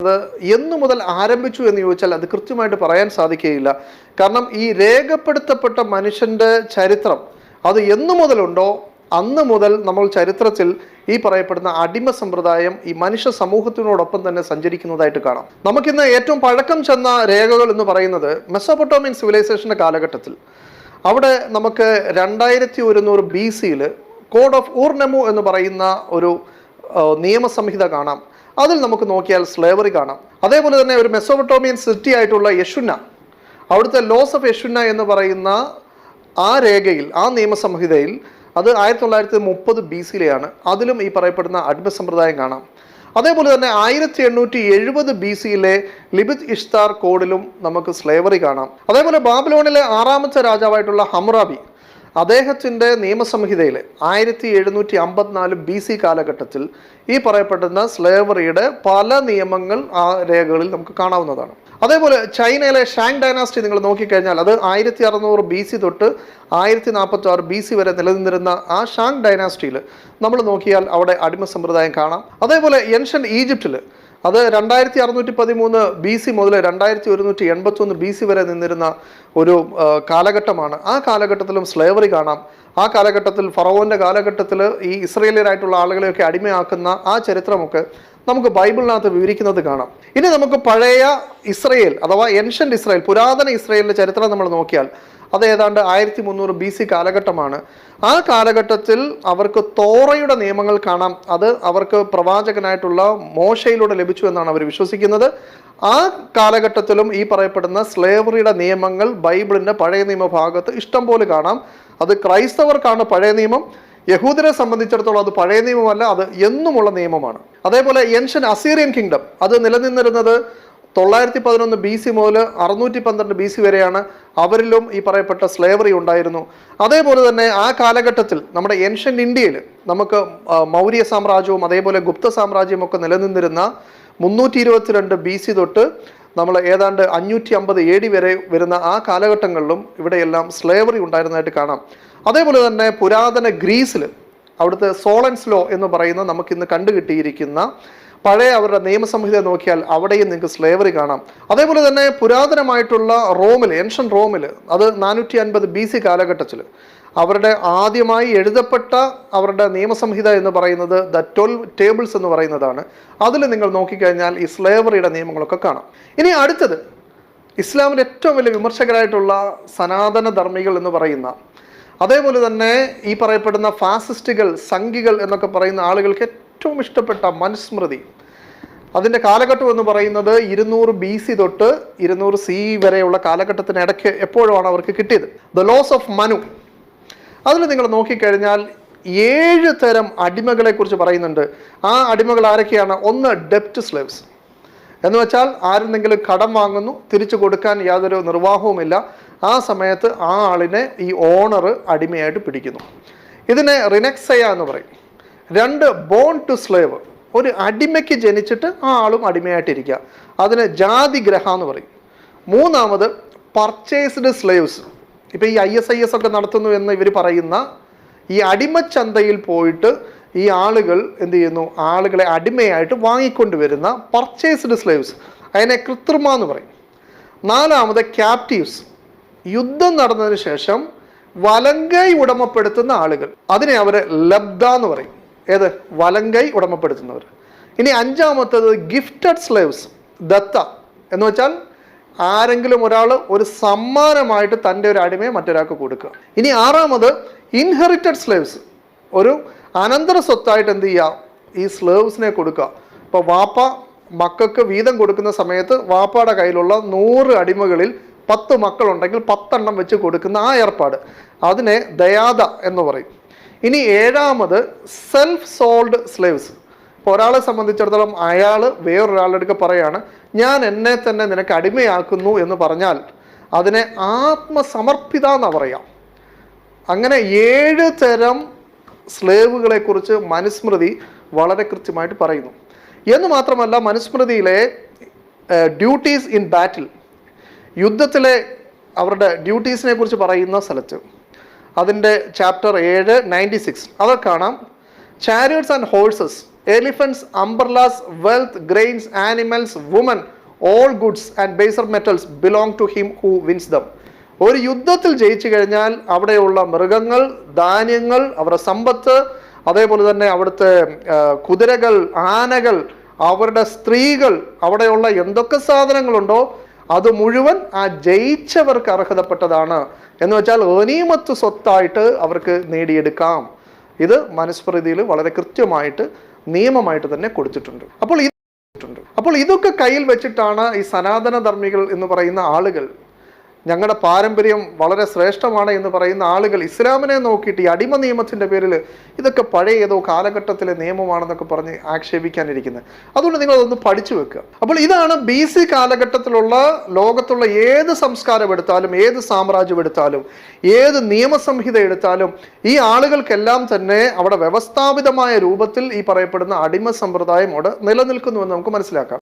അത് എന്നു മുതൽ ആരംഭിച്ചു എന്ന് ചോദിച്ചാൽ അത് കൃത്യമായിട്ട് പറയാൻ സാധിക്കുകയില്ല. കാരണം ഈ രേഖപ്പെടുത്തപ്പെട്ട മനുഷ്യന്റെ ചരിത്രം അത് എന്നു മുതലുണ്ടോ അന്ന് മുതൽ നമ്മൾ ചരിത്രത്തിൽ ഈ പറയപ്പെടുന്ന അടിമ സമ്പ്രദായം ഈ മനുഷ്യ സമൂഹത്തിനോടൊപ്പം തന്നെ സഞ്ചരിക്കുന്നതായിട്ട് കാണാം. നമുക്കിന്ന് ഏറ്റവും പഴക്കം ചെന്ന രേഖകൾ എന്ന് പറയുന്നത് മെസ്സോപ്പൊട്ടോമിയൻ സിവിലൈസേഷന്റെ കാലഘട്ടത്തിൽ. അവിടെ നമുക്ക് രണ്ടായിരത്തി ഒരുന്നൂറ് ബി സിയിൽ കോഡ് ഓഫ് ഊർനമു എന്ന് പറയുന്ന ഒരു നിയമസംഹിത കാണാം. അതിൽ നമുക്ക് നോക്കിയാൽ സ്ലേവറി കാണാം. അതേപോലെ തന്നെ ഒരു മെസ്സോപ്പൊട്ടോമിയൻ സിറ്റി ആയിട്ടുള്ള യശുന്ന അവിടുത്തെ ലോസ് ഓഫ് യശുന്ന എന്ന് പറയുന്ന ആ രേഖയിൽ ആ നിയമസംഹിതയിൽ അത് ആയിരത്തി തൊള്ളായിരത്തി മുപ്പത് ബി സിയിലെയാണ് അതിലും ഈ പറയപ്പെടുന്ന അഡ്മ സമ്പ്രദായം കാണാം. അതേപോലെ തന്നെ ആയിരത്തി എണ്ണൂറ്റി എഴുപത് ബി സിയിലെ ലിബിത് ഇഷ്താർ കോഡിലും നമുക്ക് സ്ലേവറി കാണാം. അതേപോലെ ബാബിലോണിലെ ആറാമത്തെ രാജാവായിട്ടുള്ള ഹമുറാബി അദ്ദേഹത്തിന്റെ നിയമസംഹിതയിൽ ആയിരത്തി എഴുന്നൂറ്റി അമ്പത്തിനാല് ബി സി കാലഘട്ടത്തിൽ ഈ പറയപ്പെടുന്ന സ്ലേവറിയുടെ പല നിയമങ്ങൾ ആ രേഖകളിൽ നമുക്ക് കാണാവുന്നതാണ്. അതേപോലെ ചൈനയിലെ ഷാങ് ഡൈനാസ്റ്റി നിങ്ങൾ നോക്കിക്കഴിഞ്ഞാൽ അത് ആയിരത്തി അറുന്നൂറ് ബി സി തൊട്ട് ആയിരത്തി നാൽപ്പത്തി ആറ് ബി സി വരെ നിലനിന്നിരുന്ന ആ ഷാങ് ഡൈനാസ്റ്റിയിൽ നമ്മൾ നോക്കിയാൽ അവിടെ അടിമ സമ്പ്രദായം കാണാം. അതേപോലെ എൻഷ്യൻ ഈജിപ്തിൽ അത് രണ്ടായിരത്തി അറുന്നൂറ്റി പതിമൂന്ന് ബി സി മുതൽ രണ്ടായിരത്തി ഒരുന്നൂറ്റി എൺപത്തൊന്ന് ബി സി വരെ നിന്നിരുന്ന ഒരു കാലഘട്ടമാണ്. ആ കാലഘട്ടത്തിലും സ്ലേവറി കാണാം. ആ കാലഘട്ടത്തിൽ ഫറവോന്റെ കാലഘട്ടത്തിൽ ഈ ഇസ്രയേലിയരായിട്ടുള്ള ആളുകളെയൊക്കെ അടിമയാക്കുന്ന ആ ചരിത്രമൊക്കെ നമുക്ക് ബൈബിളിനകത്ത് വിവരിക്കുന്നത് കാണാം. ഇനി നമുക്ക് പഴയ ഇസ്രയേൽ അഥവാ എൻഷ്യന്റ് ഇസ്രയേൽ പുരാതന ഇസ്രയേലിന്റെ ചരിത്രം നമ്മൾ നോക്കിയാൽ അത് ഏതാണ്ട് ആയിരത്തി മുന്നൂറ് ബി സി കാലഘട്ടമാണ്. ആ കാലഘട്ടത്തിൽ അവർക്ക് തോറയുടെ നിയമങ്ങൾ കാണാം. അത് അവർക്ക് പ്രവാചകനായിട്ടുള്ള മോശയിലൂടെ ലഭിച്ചു എന്നാണ് അവർ വിശ്വസിക്കുന്നത്. ആ കാലഘട്ടത്തിലും ഈ പറയപ്പെടുന്ന സ്ലേവറിയുടെ നിയമങ്ങൾ ബൈബിളിന്റെ പഴയ നിയമ ഭാഗത്ത് ഇഷ്ടം പോലെ കാണാം. അത് ക്രൈസ്തവർക്കാണ് പഴയ നിയമം. യഹൂദരെ സംബന്ധിച്ചിടത്തോളം അത് പഴയ നിയമമല്ല അത് എന്നുമുള്ള നിയമമാണ്. അതേപോലെ എൻഷ്യൻ അസീറിയൻ കിങ്ഡം അത് നിലനിന്നിരുന്നത് തൊള്ളായിരത്തി പതിനൊന്ന് ബി സി മുതൽ അറുന്നൂറ്റി പന്ത്രണ്ട് ബി സി വരെയാണ് അവരിലും ഈ പറയപ്പെട്ട സ്ലേവറി ഉണ്ടായിരുന്നു. അതേപോലെ തന്നെ ആ കാലഘട്ടത്തിൽ നമ്മുടെ ഏൻഷ്യന്റ് ഇന്ത്യയിൽ നമുക്ക് മൗര്യ സാമ്രാജ്യവും അതേപോലെ ഗുപ്ത സാമ്രാജ്യവും ഒക്കെ നിലനിന്നിരുന്ന മുന്നൂറ്റി ഇരുപത്തിരണ്ട് ബി സി തൊട്ട് നമ്മൾ ഏതാണ്ട് അഞ്ഞൂറ്റി അമ്പത് എ ഡി വരെ വരുന്ന ആ കാലഘട്ടങ്ങളിലും ഇവിടെയെല്ലാം സ്ലേവറി ഉണ്ടായിരുന്നതായിട്ട് കാണാം. അതേപോലെ തന്നെ പുരാതന ഗ്രീസിൽ അവിടുത്തെ സോളൻസ് ലോ എന്ന് പറയുന്ന നമുക്കിന്ന് കണ്ടുകിട്ടിയിരിക്കുന്ന പഴയ അവരുടെ നിയമസംഹിത നോക്കിയാൽ അവിടെയും നിങ്ങൾക്ക് സ്ലേവറി കാണാം. അതേപോലെ തന്നെ പുരാതനമായിട്ടുള്ള റോമിൽ ഏൻഷ്യൻ റോമിൽ അത് നാനൂറ്റി അൻപത് ബി സി കാലഘട്ടത്തിൽ അവരുടെ ആദ്യമായി എഴുതപ്പെട്ട അവരുടെ നിയമസംഹിത എന്ന് പറയുന്നത് ദ ട്വൽവ് ടേബിൾസ് എന്ന് പറയുന്നതാണ്. അതിൽ നിങ്ങൾ നോക്കിക്കഴിഞ്ഞാൽ ഈ സ്ലേവറിയുടെ നിയമങ്ങളൊക്കെ കാണാം. ഇനി അടുത്തത് ഇസ്ലാമിന്റെ ഏറ്റവും വലിയ വിമർശകരായിട്ടുള്ള സനാതന ധർമ്മികൾ എന്ന് പറയുന്ന അതേപോലെ തന്നെ ഈ പറയപ്പെടുന്ന ഫാസിസ്റ്റുകൾ സംഘികൾ എന്നൊക്കെ പറയുന്ന ആളുകൾക്ക് ഏറ്റവും ഇഷ്ടപ്പെട്ട മനുസ്മൃതി. അതിന്റെ കാലഘട്ടം എന്ന് പറയുന്നത് ഇരുന്നൂറ് ബി സി തൊട്ട് ഇരുന്നൂറ് സി വരെയുള്ള കാലഘട്ടത്തിനിടയ്ക്ക് എപ്പോഴുമാണ് അവർക്ക് കിട്ടിയത്? ദ ലോസ് ഓഫ് മനു അതിൽ നിങ്ങൾ നോക്കിക്കഴിഞ്ഞാൽ ഏഴ് തരം അടിമകളെ കുറിച്ച് പറയുന്നുണ്ട്. ആ അടിമകൾ ആരൊക്കെയാണ്? ഒന്ന് ഡെപ്റ്റ് സ്ലേവ്സ് എന്ന് വെച്ചാൽ ആരെന്തെങ്കിലും കടം വാങ്ങുന്നു തിരിച്ചു കൊടുക്കാൻ യാതൊരു നിർവാഹവുമില്ല ആ സമയത്ത് ആ ആളിനെ ഈ ഓണർ അടിമയായിട്ട് പിടിക്കുന്നു. ഇതിനെ റിനെക്സയ എന്ന് പറയും. രണ്ട് ബോൺ ടു സ്ലേവ് ഒരു അടിമയ്ക്ക് ജനിച്ചിട്ട് ആ ആളും അടിമയായിട്ടിരിക്കുക. അതിന് ജാതിഗ്രഹ എന്ന് പറയും. മൂന്നാമത് പർച്ചേസ്ഡ് സ്ലേവ്സ് ഇപ്പം ഈ ഐ എസ് ഐ എസ് ഒക്കെ നടത്തുന്നു എന്ന് ഇവർ പറയുന്ന ഈ അടിമച്ചന്തയിൽ പോയിട്ട് ഈ ആളുകൾ എന്ത് ചെയ്യുന്നു? ആളുകളെ അടിമയായിട്ട് വാങ്ങിക്കൊണ്ട് വരുന്ന പർച്ചേസ്ഡ് സ്ലേവ്സ് അതിനെ കൃത്രിമ എന്ന് പറയും. നാലാമത് ക്യാപ്റ്റീവ്സ് യുദ്ധം നടന്നതിന് ശേഷം വലങ്കൈ ഉടമപ്പെടുത്തുന്ന ആളുകൾ. അതിനെ അവർ ലബ്ധ എന്ന് പറയും. ഏത്? വലങ്കൈ ഉടമപ്പെടുത്തുന്നവർ. ഇനി അഞ്ചാമത്തത് ഗിഫ്റ്റഡ് സ്ലേവ്സ് ദത്ത. എന്ന് വെച്ചാൽ ആരെങ്കിലും ഒരാൾ ഒരു സമ്മാനമായിട്ട് തന്റെ ഒരു അടിമയെ മറ്റൊരാൾക്ക് കൊടുക്കുക. ഇനി ആറാമത് ഇൻഹെറിറ്റഡ് സ്ലേവ്സ് ഒരു അനന്തര സ്വത്തായിട്ട് എന്ത് ചെയ്യുക? ഈ സ്ലേവ്സിനെ കൊടുക്കുക. ഇപ്പോൾ വാപ്പ മക്കൾക്ക് വീതം കൊടുക്കുന്ന സമയത്ത് വാപ്പയുടെ കയ്യിലുള്ള നൂറ് അടിമകളിൽ പത്ത് മക്കളുണ്ടെങ്കിൽ പത്തെണ്ണം വെച്ച് കൊടുക്കുന്ന ആ ഏർപ്പാട്. അതിനെ ദയാദ എന്ന് പറയും. ഇനി ഏഴാമത് സെൽഫ് സോൾഡ് സ്ലേവ്സ് ഇപ്പോൾ ഒരാളെ സംബന്ധിച്ചിടത്തോളം അയാൾ വേറൊരാളുടെ അടുക്ക പറയാണ് ഞാൻ എന്നെ തന്നെ നിനക്ക് അടിമയാക്കുന്നു എന്ന് പറഞ്ഞാൽ അതിനെ ആത്മസമർപ്പിത എന്ന് പറയാം. അങ്ങനെ ഏഴ് തരം സ്ലേവുകളെ കുറിച്ച് മനുസ്മൃതി വളരെ കൃത്യമായിട്ട് പറയുന്നു. എന്ന് മാത്രമല്ല മനുസ്മൃതിയിലെ ഡ്യൂട്ടീസ് ഇൻ ബാറ്റിൽ യുദ്ധത്തിലെ അവരുടെ ഡ്യൂട്ടീസിനെ കുറിച്ച് പറയുന്ന സ്ഥലത്ത് അതിന്റെ ചാപ്റ്റർ ഏഴ് നയന്റി സിക്സ് അത് കാണാം. Chariots and horses elephants umbrellas wealth grains animals women all goods and baser metals belong to him who wins them ഒരു യുദ്ധത്തിൽ ജയിച്ചു കഴിഞ്ഞാൽ അവിടെയുള്ള മൃഗങ്ങൾ ധാന്യങ്ങൾ അവരുടെ സമ്പത്ത് അതേപോലെ തന്നെ അവിടുത്തെ കുതിരകൾ ആനകൾ അവരുടെ സ്ത്രീകൾ അവിടെയുള്ള എന്തൊക്കെ സാധനങ്ങളുണ്ടോ അത് മുഴുവൻ ആ ജയിച്ചവർക്ക് അർഹതപ്പെട്ടതാണ്. എന്ന് വെച്ചാൽ ഒനീമത്ത് സ്വത്തായിട്ട് അവർക്ക് നേടിയെടുക്കാം. ഇത് മനുസ്മൃതിയിൽ വളരെ കൃത്യമായിട്ട് നിയമമായിട്ട് തന്നെ കൊടുത്തിട്ടുണ്ട്. അപ്പോൾ അപ്പോൾ ഇതൊക്കെ കയ്യിൽ വെച്ചിട്ടാണ് ഈ സനാതന ധർമ്മികൾ എന്ന് പറയുന്ന ആളുകൾ ഞങ്ങളുടെ പാരമ്പര്യം വളരെ ശ്രേഷ്ഠമാണ് എന്ന് പറയുന്ന ആളുകൾ ഇസ്ലാമിനെ നോക്കിയിട്ട് ഈ അടിമ നിയമത്തിന്റെ പേരിൽ ഇതൊക്കെ പഴയ ഏതോ കാലഘട്ടത്തിലെ നിയമമാണെന്നൊക്കെ പറഞ്ഞ് ആക്ഷേപിക്കാനിരിക്കുന്നത്. അതുകൊണ്ട് നിങ്ങൾ അതൊന്ന് പഠിച്ചു വെക്കുക. അപ്പോൾ ഇതാണ് ബി സി കാലഘട്ടത്തിലുള്ള ലോകത്തുള്ള ഏത് സംസ്കാരം എടുത്താലും ഏത് സാമ്രാജ്യം എടുത്താലും ഏത് നിയമസംഹിത എടുത്താലും ഈ ആളുകൾക്കെല്ലാം തന്നെ അവിടെ വ്യവസ്ഥാപിതമായ രൂപത്തിൽ ഈ പറയപ്പെടുന്ന അടിമ സമ്പ്രദായം അവിടെ നിലനിൽക്കുന്നുവെന്ന് നമുക്ക് മനസ്സിലാക്കാം.